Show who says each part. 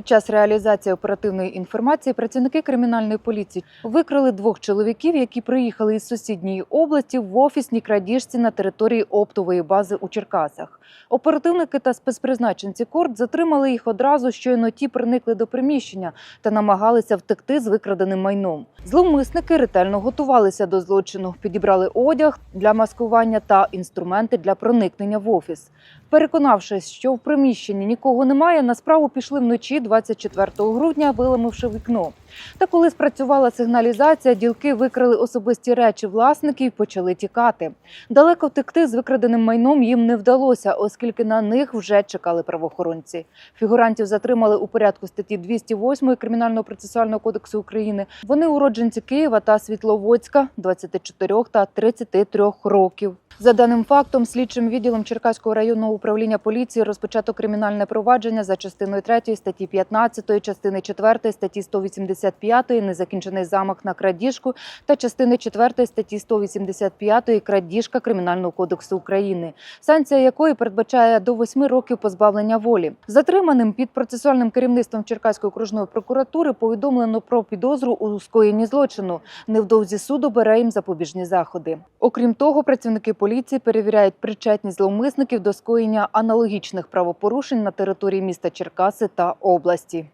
Speaker 1: Під час реалізації оперативної інформації працівники кримінальної поліції викрили двох чоловіків, які приїхали із сусідньої області в офісній крадіжці на території оптової бази у Черкасах. Оперативники та спецпризначенці корт затримали їх одразу, щойно ті проникли до приміщення та намагалися втекти з викраденим майном. Зловмисники ретельно готувалися до злочину, підібрали одяг для маскування та інструменти для проникнення в офіс. Переконавшись, що в приміщенні нікого немає, на справу пішли вночі 24 грудня, виламивши вікно. Та коли спрацювала сигналізація, ділки викрали особисті речі власників і почали тікати. Далеко втекти з викраденим майном їм не вдалося, оскільки на них вже чекали правоохоронці. Фігурантів затримали у порядку статті 208 Кримінального процесуального кодексу України. Вони уродженці Києва та Світловодська, 24 та 33 років. За даним фактом, слідчим відділом Черкаського районного управління поліції розпочато кримінальне провадження за частиною 3 статті 15, частини 4 статті 185 незакінчений замах на крадіжку та частини 4 статті 185 крадіжка Кримінального кодексу України, санкція якої передбачає до 8 років позбавлення волі. Затриманим під процесуальним керівництвом Черкаської окружної прокуратури повідомлено про підозру у скоєнні злочину. Невдовзі суд обере їм запобіжні заходи. Окрім того, працівники поліції перевіряють причетність зловмисників до скоєння аналогічних правопорушень на території міста Черкаси та області.